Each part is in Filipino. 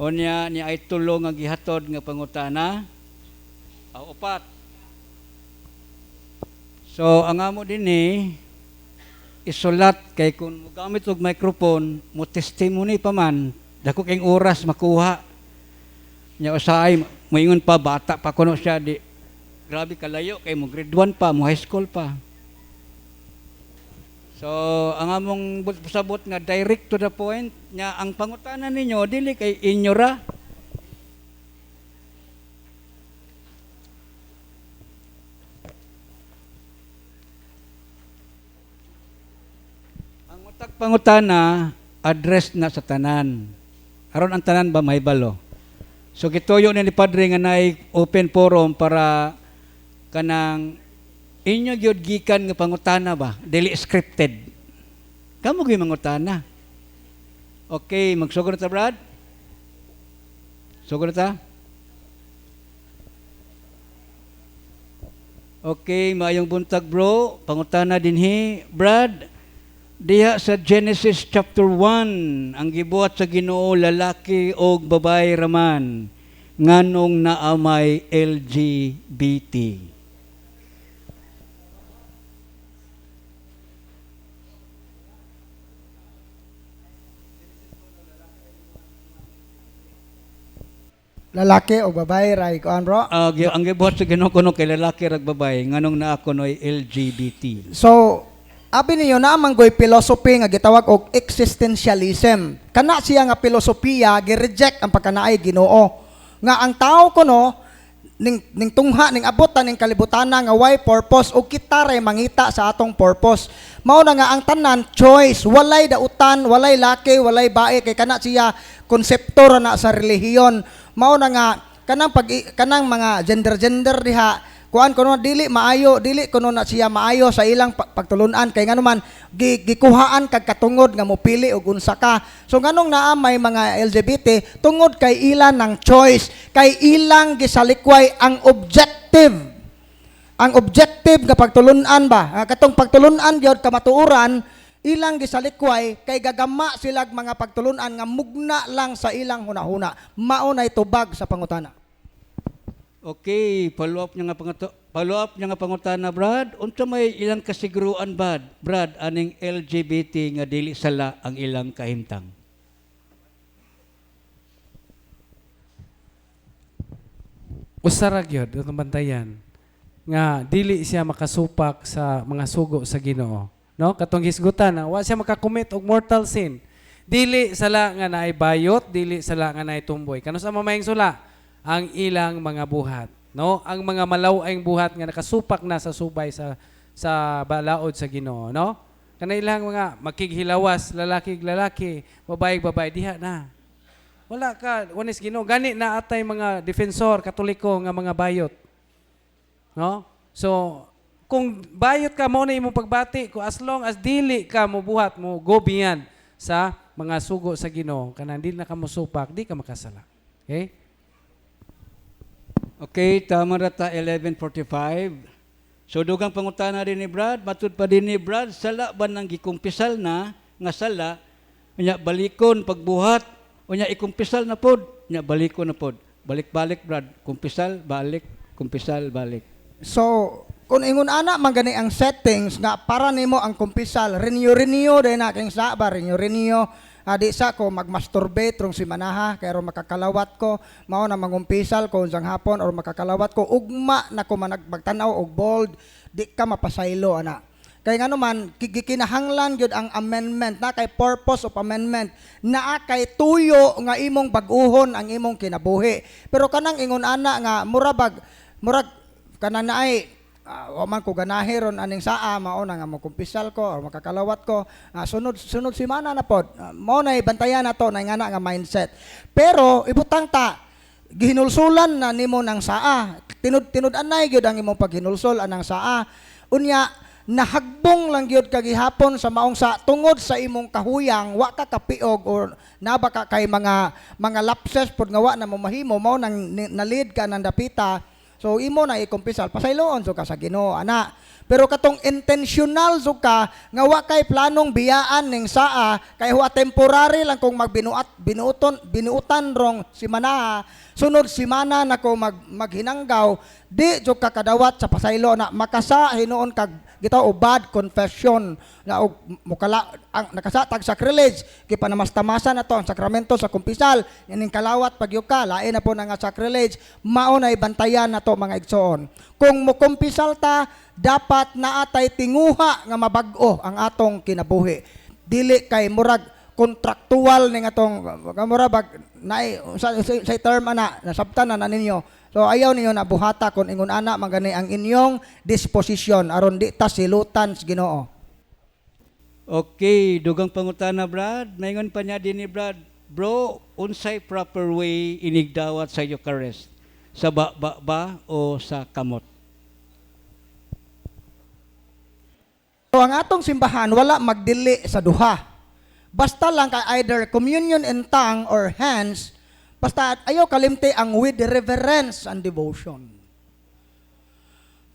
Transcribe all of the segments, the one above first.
O niya ni ay tulo nga gihatod nga pangutana. Aw upat. So ang amo din ni isulat kay kung gamit og microphone mo testimony pa man dako kay oras makuha nya usahay moingon pa bata pa kuno siya di grabe kalayo kay mo grade 1 pa mo high school pa So, ang among pasabot nga direct to the point nya ang pangutana ninyo dili kay inyo ra. Ang utak pangutana address na sa tanan. Aron ang tanan ba may balo. So gituyo ni ni Padre nga naay open forum para kanang inyo gyud gikan nga pangutana ba? Dili scripted. Kamo gyud mangutana. Okay magsugod ta brad? Sugod ta? Okay maayong buntag bro. Pangutana dinhi brad diha sa Genesis chapter 1 ang gibuhat sa Ginoo lalaki o babae raman nganong naamay LGBT Lalaki o babae, ray ko bro. Gi- ang gibuhat sa Ginoo kuno kay lalaki rag babae nganong naa kunoy LGBT. So, abi niyo na manggoy philosophy nga gitawag og existentialism. Kana siya nga filosofiya gi-reject ang pagkanaay Ginoo. Nga ang tao kuno ning ning tungha ning abot ning kalibutana nga why purpose o kita ray mangita sa atong purpose. Mao na nga ang tanan choice, walay dautan, walay laki, walay bae kay kana siya konsepto ra na sa relihiyon. Mao na nga kanang pag kanang mga gender gender diha kuan kuno dili maayo dili kuno na siya maayo sa ilang pa- pagtulunan. Kay ngano man gi, gikuhaan kag katungod nga mopili og unsa ka. So nganong naa may mga LGBT tungod kay ilan ng choice kay ilang gisalikway ang objective. Ang objective nga pagtulunan ba? Ah, katong pagtulunan gyud kamatuoran ilang gisalikway kay gagama silag mga pagtulunan nga mugna lang sa ilang hunahuna mao nay tubag sa pangutana Okay, follow up niya nga panguto, follow up niya nga pangutana Brad. Unsa may ilang kasiguruan Brad? Brad aning LGBT nga dili sala ang ilang kahimtang. usara gyud itong bantayan nga dili siya makasupak sa mga sugo sa Ginoo no? Katong hisgutan na wa siya makakommit og mortal sin. Dili sala nga naay bayot dili sala nga naay tumboy. Kano sa mamayang sula? Ang ilang mga buhat. No? Ang mga malaw-ayng buhat nga nakasupak na sa subay sa sa balaod sa Ginoo no? Kana ilang mga makighilawas lalaki lalaki babae babae diha na. Wala ka, wanis Ginoo. Gani na atay mga defensor katoliko nga mga bayot. No? So, kung bayot ka mo na imong pagbati, ko as long as dili ka mo buhat mo go beyond sa mga sugo sa Ginoo, kanang dili na ka mo supak, di ka makasala. Okay? Okay, tama ra ta 11:45. So dugang pangutana rin ni Brad, matud pa din ni Brad, sala ba nang gikumpisal na nga sala, unya balikon pagbuhat, unya ikumpisal na pod, unya balikon na pod. Balik-balik Brad, kumpisal, balik, kumpisal, balik. So, kung ingon ana man gani ang settings nga para nimo ang kumpisal, renew renew din na king sa ba renew renew adi sa ko magmasturbate rong si manaha kay makakalawat ko. Mao na mangumpisal ko unsang hapon or makakalawat ko. Ugma na ko man magtanaw og bold di ka mapasaylo ana kay ngano man ki- gikinahanglan gyud ang amendment na kay purpose of amendment. Naa kay tuyo nga imong bag-uhon ang imong kinabuhi. Pero kanang ingon ana nga murabag murag kanang naay uh, wa man ko ganahe ron aning saa mao na nga makumpisal ko or makakalawat ko. Ah, sunod sunod semana na pod. Uh, mao na bantayan nato na nga nga mindset. Pero ibutang ta gihinulsulan na nimo ng saa. Tinud tinud-an na gyud ang imong paghinulsol anang saa. Unya nahagbong lang gyud kagihapon sa maong sa tungod sa imong kahuyang wa ka kapiog or naba ka kay mga mga lapses pod nga wa na mo mahimo. Mao nang nalid ka nang dapita So imo na ikumpisal pasayloon so ka sa Ginoo ana. Pero katong intentional so ka nga wa kay planong biyaan ning saa kay wa temporary lang kung magbinuat binuuton binuutan rong si mana sunod simana na ko mag maghinanggaw di jud ka kadawat sa pasaylo na makasa hinuon kag gitaw o bad confession. Na og mukala ang nakasatag sacrilege. Kay panamastamasan na to ang sakramento sa kumpisal. Ining kalawat pagyo ka lain na po na nga sacrilege. Mao na ibantayan na to mga igsoon. Kung mo kumpisal ta dapat naatay tinguha nga mabag-o ang atong kinabuhi. Dili kay murag kontraktual ning atong kamura bag naay sa, sa, sa term ana nasabtan na, na ninyo so ayaw ninyo na buhata kung ingon ana magani ang inyong disposition aron di ta silutan sa Ginoo Okay, dugang pangutana Brad. Naingon pa niya din ni Brad, bro, unsay proper way inigdawat sa Eucharist? Sa ba-ba ba o sa kamot? So ang atong simbahan wala magdili sa duha. Basta lang kay either communion in tongue or hands, basta ayaw kalimti ang with reverence and devotion.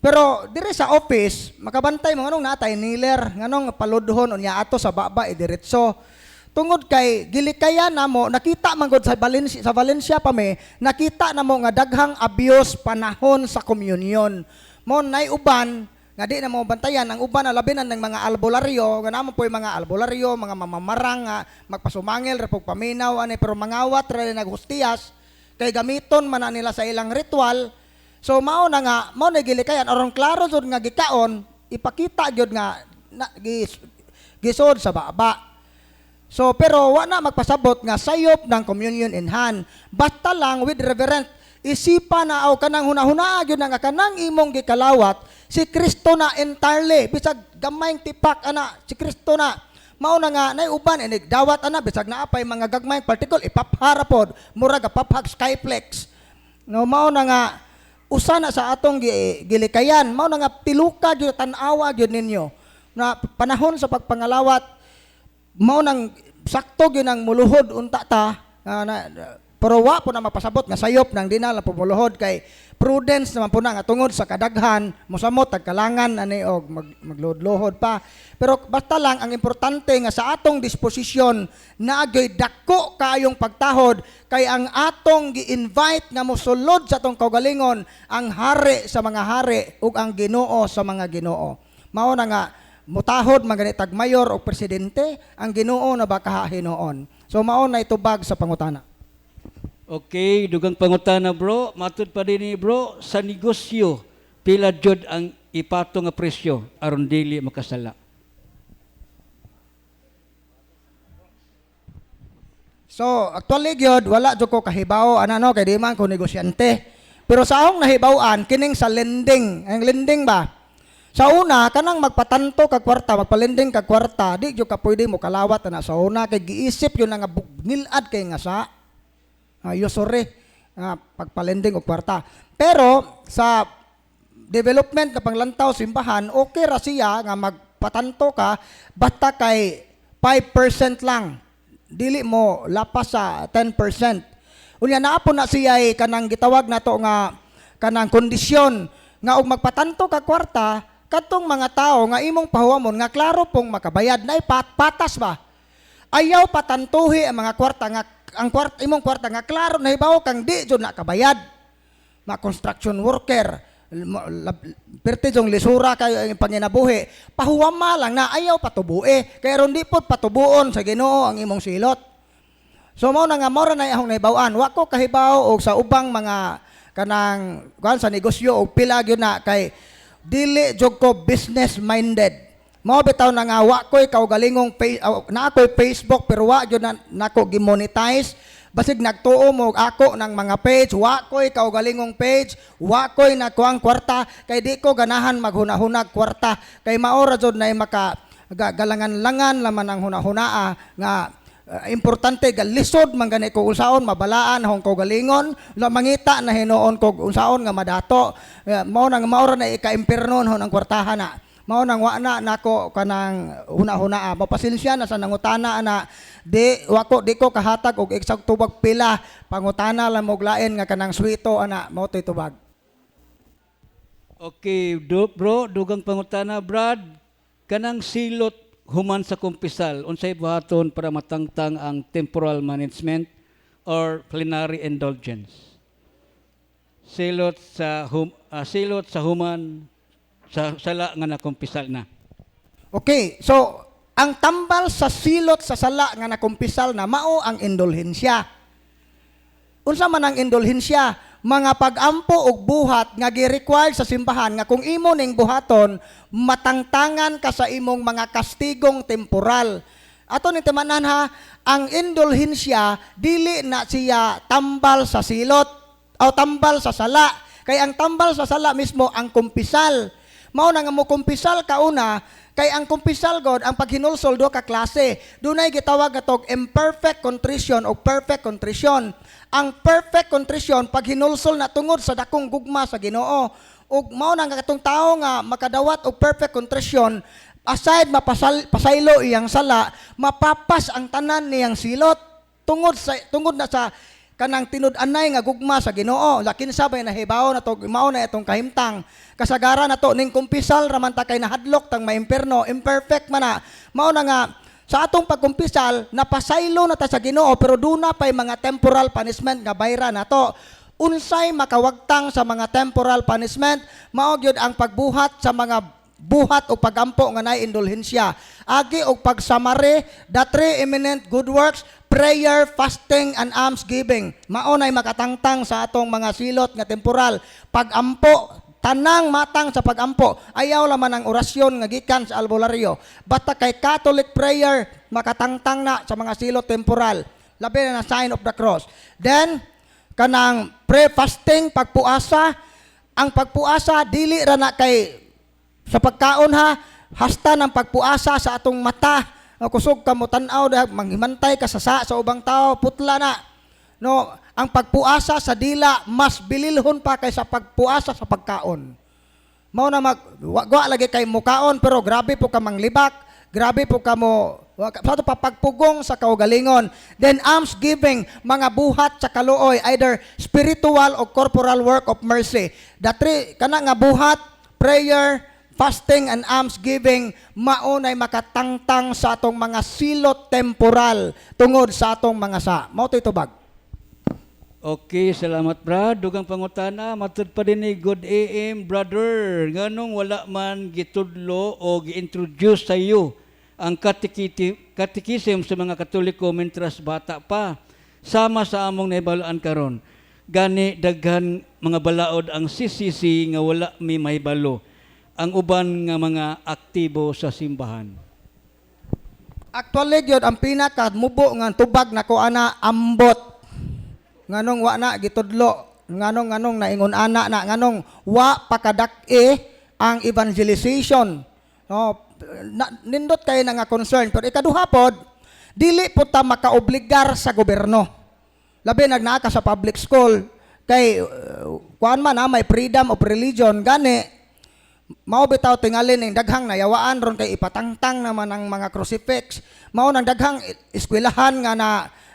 Pero dire sa office, makabantay mo nganong natay niler, nganong paludhon unya ato sa baba idiretso. Tungod kay gilikayan namo nakita man gud sa Valencia sa Valencia pa me, nakita namo nga daghang abuse panahon sa communion. Mo nay uban nga di na mo bantayan ang uban na labi na ng mga albularyo nga namo po yung mga albularyo mga mamamarang nga magpasumangil repog paminaw ani pero mangawat ra naghustiyas kay gamiton man nila sa ilang ritual so mao na nga mao na gilikayan aron klaro jud nga gikaon ipakita jud nga na, gis, gisod sa baba So pero wa na magpasabot nga sayop ng communion in hand. Basta lang with reverent isipa na aw kanang hunahuna gyud nga kanang imong gikalawat si Kristo na entirely. Bisag gamayng tipak ana si Kristo na. Mao na nga nay uban inig dawat ana bisag naapay mga gagmayng particle ipapharapod murag paphag skyplex. No mao na nga usa na sa atong gi- gilikayan. Mao na nga piluka gyud tan-awa gyud ninyo. Na panahon sa pagpangalawat mao nang sakto gyud ang muluhod unta ta. Nga na, pero wa po na mapasabot nga sayop nang dinala po muluhod kay prudence naman po na nga tungod sa kadaghan mosamot tagkalangan ani og mag, magluhod pa pero basta lang ang importante nga sa atong disposisyon na agay dako kayong pagtahod kay ang atong gi-invite nga mosulod sa atong kaugalingon ang hari sa mga hari ug ang Ginoo sa mga Ginoo mao na nga mutahod maganitag mayor o presidente ang Ginoo na baka hinoon. So mao na itubag sa pangutana. Okay, dugang pangutana bro. Matud pa din ni bro, sa negosyo, pila jud ang ipato nga presyo aron dili makasala. So actually gyud wala jud ko kahibaw ana no kay di man ko negosyante. Pero sa akong nahibawan kining sa lending, ang lending ba? Sa una kanang magpatanto kag kwarta, magpalending kag kwarta, di jud ka pwede mo kalawat na sa una kay giisip yun nga bug- nilad kay nga sa uh, usury nga pagpalending og kwarta. Pero sa development na panglantaw simbahan, okay ra siya nga magpatanto ka basta kay 5% lang. Dili mo lapas sa 10%. Unya naa po na siya ay kanang gitawag nato nga kanang kondisyon nga og magpatanto ka kwarta katong mga tao nga imong pahuwamon nga klaro pong makabayad na pat patas ba ayaw patantuhi ang mga kwarta nga ang kwarta imong kwarta nga klaro na hibaw kang di jud nakabayad mga construction worker perti jong lisura kayo ang panginabuhi pahuwama lang na ayaw patubuhi kaya ron di po patubuon sa Ginoo ang imong silot So mao na nga mao ra na akong nahibaw-an. Wa ko kahibaw og sa ubang mga kanang kuan sa negosyo og pila na kay dili jud ko business minded. Mao bitaw na nga wa ko'y kaugalingong na ako'y Facebook pero wa gyud na nako gimonetize. Basig nagtuo mo ako ng mga page, wa ko'y kaugalingong page, wa ko'y nakuang kwarta kay di ko ganahan maghunahunag kwarta. Kay maora jud na maka ga- galangan-langan laman ang hunahunaa nga Uh, importante ga lisod man gani ko unsaon mabalaan hong ko galingon la mangita na hinuon ko unsaon nga madato. Uh, mao nang mao ra na ika-impiernon hon ang kwartahan na mao nang wa na nako kanang huna-hunaa mapasensya na sa nangutana ana di wako di ko kahatag og eksakto bag pila. Pangutana lang og lain nga kanang swito ana mao to'y tubag. Okay, do, bro, dugang pangutana, Brad, kanang silot human sa kumpisal, unsay buhaton para matangtang ang temporal management or plenary indulgence? Silot sa hum, ah, silot sa human sa sala nga nakumpisal na. Okay, so ang tambal sa silot sa sala nga nakumpisal na mao ang indulhensya. Unsa man ang indulhensya? Mga pag-ampo og buhat nga gi-required sa simbahan nga kung imo ning buhaton matangtangan ka sa imong mga kastigong temporal. Ato ni temanan ha, ang indulhensya dili na siya tambal sa silot o tambal sa sala. Kay ang tambal sa sala mismo ang kumpisal. Mao na nga mo kumpisal kauna kay ang kumpisal god ang paghinulsol do ka klase. Dunay gitawag atog imperfect contrition o perfect contrition. Ang perfect contrition pag hinulsol na tungod sa dakong gugma sa Ginoo. Ug mao na nga katong tawo nga makadawat og perfect contrition aside mapasal pasaylo iyang sala, mapapas ang tanan niyang silot tungod sa tungod na sa kanang tinud-anay nga gugma sa Ginoo. Lakin sabay na hibaw na to mao na itong kahimtang. Kasagaran na to ning kumpisal raman ta kay nahadlok tang maimperno, imperfect man na. Mao na nga sa atong pagkumpisal napasaylo na ta sa Ginoo pero duna pay mga temporal punishment nga bayra na to. Unsay makawagtang sa mga temporal punishment mao gyud ang pagbuhat sa mga buhat o pagampo nga nay indulhensya. Agi og pagsamari, the three eminent good works, prayer, fasting, and almsgiving. Mao nay makatangtang sa atong mga silot nga temporal. Pagampo, tanang matang sa pagampo. Ayaw laman ang orasyon nga gikan sa albularyo. Basta kay Catholic prayer, makatangtang na sa mga silot temporal. Labi na na sign of the cross. Then, kanang pre-fasting, pagpuasa, ang pagpuasa, dili ra na kay sa pagkaon ha, hasta ng pagpuasa sa atong mata. Kusog ka mo tanaw manghimantay ka sa sa, sa ubang tao putla na. No, ang pagpuasa sa dila mas bililhon pa kaysa pagpuasa sa pagkaon. Mao na mag wa, wa lagi kay mukaon pero grabe po ka manglibak, grabe po ka mo sa papagpugong sa kaugalingon. Then almsgiving, mga buhat sa kaluoy either spiritual o corporal work of mercy. The three kana nga buhat, prayer, fasting and almsgiving maunay makatangtang sa atong mga silot temporal tungod sa atong mga sa. Mao to'y tubag. Okay, salamat Brad. Dugang pangutana, matud pa din ni Good AM, brother. Nganong wala man gitudlo o gi-introduce sa iyo ang katikism sa mga katoliko mentras bata pa. Sama sa among naibalaan karon. Gani daghan mga balaod ang CCC nga wala mi mahibalo. Ang uban nga mga aktibo sa simbahan. Actually gyud ang pinaka mubo nga tubag na ko ana ambot. Nganong wa na gitudlo, nganong nganong naingon ana na nganong wa pakadak-e ang evangelization. No, na, nindot kay na nga concern pero ikaduha pod dili po ta makaobligar sa gobyerno. Labi nagnaa ka sa public school kay uh, kuan man ha, may freedom of religion gani Mao bitaw tingali ning daghang nayawaan ron kay ipatangtang naman ang mga crucifix. Mao nang daghang eskwelahan nga na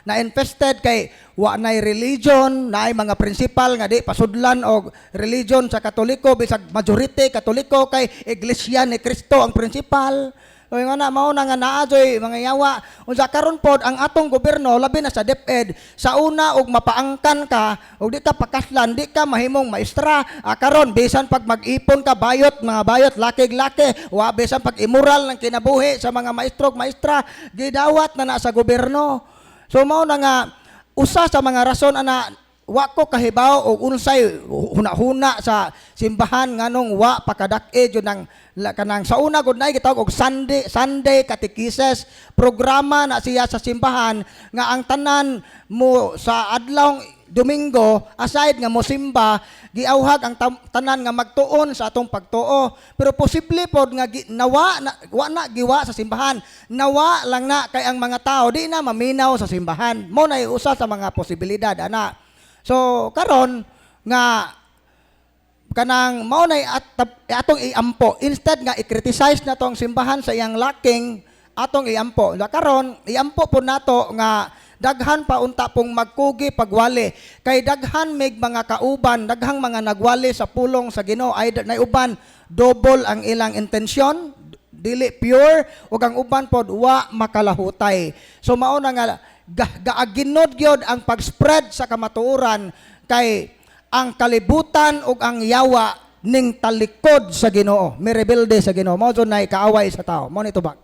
na infested kay wa nay religion, naay mga principal nga di pasudlan og religion sa Katoliko bisag majority Katoliko kay Iglesia ni Kristo ang principal. O nga na mao na nga naa joy mga yawa. Unsa karon pod ang atong gobyerno labi na sa DepEd. Sa una og mapaangkan ka og di ka pakaslan di ka mahimong maestra. Ah, karon bisan pag mag-ipon ka bayot mga bayot lakig-laki wa bisan pag immoral ng kinabuhi sa mga maestro maestra. Gidawat na na sa gobyerno. So mao na nga usa sa mga rason ana wa ko kahibaw og unsay huna-huna sa simbahan nganong wa pakadak-e jud ng la- kanang sa una gud nay gitawag og Sunday Sunday catechesis. Programa na siya sa simbahan nga ang tanan mo sa adlawng Domingo aside nga mo simba giawhag ang tanan nga magtuon sa atong pagtuo. Pero posible pod nga gi- nawa na, wa na giwa sa simbahan. Nawa lang na kay ang mga tao di na maminaw sa simbahan. Mo na usa sa mga posibilidad ana. So karon nga kanang mao nay at atong iampo. Instead nga i-criticize na tong simbahan sa iyang lacking atong iampo. La karon iampo po nato nga daghan pa unta pong magkugi pagwali. Kay daghan mig mga kauban daghang mga nagwali sa pulong sa Ginoo. Ay na uban double ang ilang intensyon dili pure ug ang uban pod wa makalahutay. So mao na nga ga- gaaginod gyud ang pag-spread sa kamatuoran kay ang kalibutan ug ang yawa ning talikod sa Ginoo, mirebelde sa Ginoo. Mao nay kaaway sa tao. Mo ni tubag.